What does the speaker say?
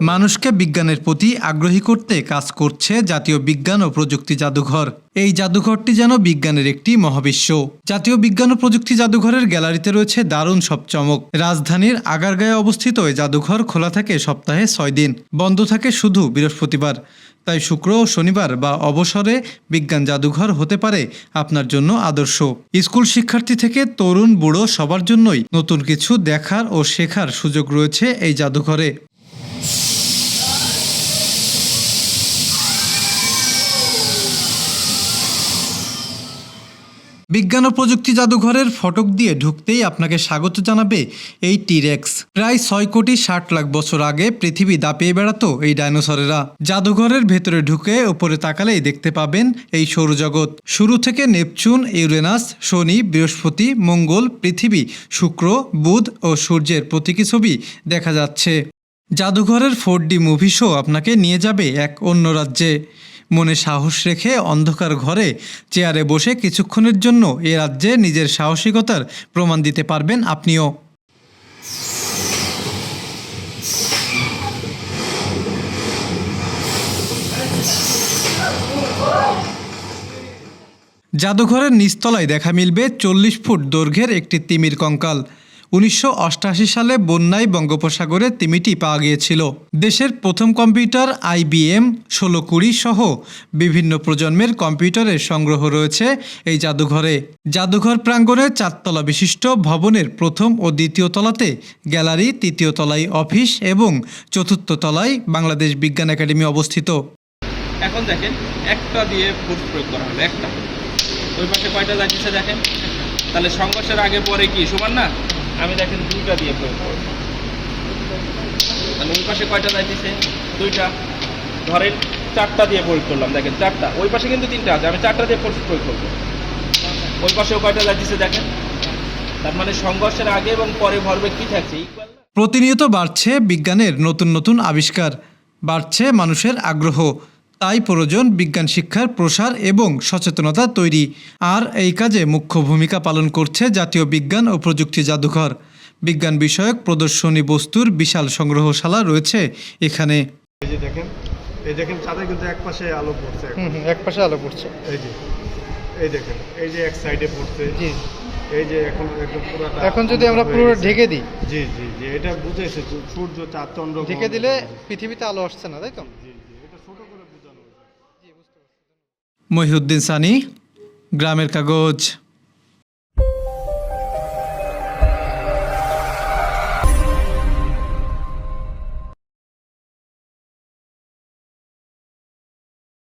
মানুষকে বিজ্ঞানের প্রতি আগ্রহী করতে কাজ করছে জাতীয় বিজ্ঞান ও প্রযুক্তি জাদুঘর। এই জাদুঘরটি যেন বিজ্ঞানের একটি মহাবিশ্ব। জাতীয় বিজ্ঞান ও প্রযুক্তি জাদুঘরের গ্যালারিতে রয়েছে দারুণ সব চমক। রাজধানীর আগারগাঁয়ে অবস্থিত এই জাদুঘর খোলা থাকে সপ্তাহে ছয় দিন, বন্ধ থাকে শুধু বৃহস্পতিবার। তাই শুক্র ও শনিবার বা অবসরে বিজ্ঞান জাদুঘর হতে পারে আপনার জন্য আদর্শ। স্কুল শিক্ষার্থী থেকে তরুণ, বুড়ো সবার জন্যই নতুন কিছু দেখার ও শেখার সুযোগ রয়েছে এই জাদুঘরে। বিজ্ঞান ও প্রযুক্তি জাদুঘরের ফটক দিয়ে ঢুকতেই আপনাকে স্বাগত জানাবে এই টিরেক্স প্রায় ছয় কোটি ষাট লাখ বছর আগে পৃথিবী দাপিয়ে বেড়াতো এই ডাইনোসরেরা। জাদুঘরের ভেতরে ঢুকে ওপরে তাকালেই দেখতে পাবেন এই সৌরজগৎ। শুরু থেকে নেপচুন, ইউরেনাস, শনি, বৃহস্পতি, মঙ্গল, পৃথিবী, শুক্র, বুধ ও সূর্যের প্রতীকী ছবি দেখা যাচ্ছে। জাদুঘরের ফোর ডি মুভি শো আপনাকে নিয়ে যাবে এক অন্য রাজ্যে। মনে সাহস রেখে অন্ধকার ঘরে চেয়ারে বসে কিছুক্ষণের জন্য এ রাজ্যে নিজের সাহসিকতার প্রমাণ দিতে পারবেন আপনিও। জাদুঘরের নিচতলায় দেখা মিলবে চল্লিশ ফুট দৈর্ঘ্যের একটি তিমির কঙ্কাল। উনিশশো সালে বন্যায় বঙ্গোপসাগরে তিমিটি পাওয়া গিয়েছিল। দেশের প্রথম কম্পিউটার আইবিএম ষোলো কুড়ি সহ বিভিন্ন প্রজন্মের কম্পিউটারের সংগ্রহ রয়েছে এই জাদুঘরে। জাদুঘর প্রাঙ্গণে চারতলা বিশিষ্ট ভবনের প্রথম ও দ্বিতীয় তলাতে গ্যালারি, তৃতীয় তলায় অফিস এবং চতুর্থ তলায় বাংলাদেশ বিজ্ঞান একাডেমি অবস্থিত। এখন দেখেন, একটা দিয়ে ফোর্স প্রয়োগ করা হলো, একটা। ওই পাশে কয়টা যাচ্ছে দেখেন? তাহলে সংঘর্ষের আগে পরে কি, সমান না? আমি দেখেন দুইটা দিয়ে প্রয়োগ করব। তাহলে ওই পাশে কয়টা যাইতেছে দুইটা। ধরেন চারটা দিয়ে প্রয়োগ করলাম, দেখেন চারটা। ওই পাশে কিন্তু তিনটা আছে, আমি চারটা দিয়ে প্রয়োগ করব। ওই পাশেও কয়টা যাইতেছে দেখেন? তার মানে সংঘর্ষের আগে এবং পরে ভরবে কি থাকছে? প্রতিনিয়ত বাড়ছে বিজ্ঞানের নতুন নতুন আবিষ্কার, বাড়ছে মানুষের আগ্রহ। তাই প্রয়োজন বিজ্ঞান শিক্ষার প্রসার এবং সচেতনতা তৈরি। আর এই কাজে মুখ্য ভূমিকা পালন করছে জাতীয় বিজ্ঞান ও প্রযুক্তি জাদুঘর। বিজ্ঞান বিষয়ক প্রদর্শনী বস্তুর বিশাল সংগ্রহশালা রয়েছে এখানে। এই যে দেখেন এই দেখেন চাঁদে কিন্তু এক পাশে আলো পড়ছে এখন। এক পাশে আলো পড়ছে। এই যে এই দেখেন এই যে এক সাইডে পড়ছে। জি। এই যে এখন একদম পুরোটা এখন যদি আমরা পুরো ঢেকে দিই। জি জি জি এটা বুঝেছে সূর্য চাঁদ চন্দ্র ঢেকে দিলে পৃথিবীতে আলো আসছে না তাই তো? জি জি এটা ছোট করে বোঝানো হয়েছে মহিউদ্দিন সানি গ্রামের কাগজ।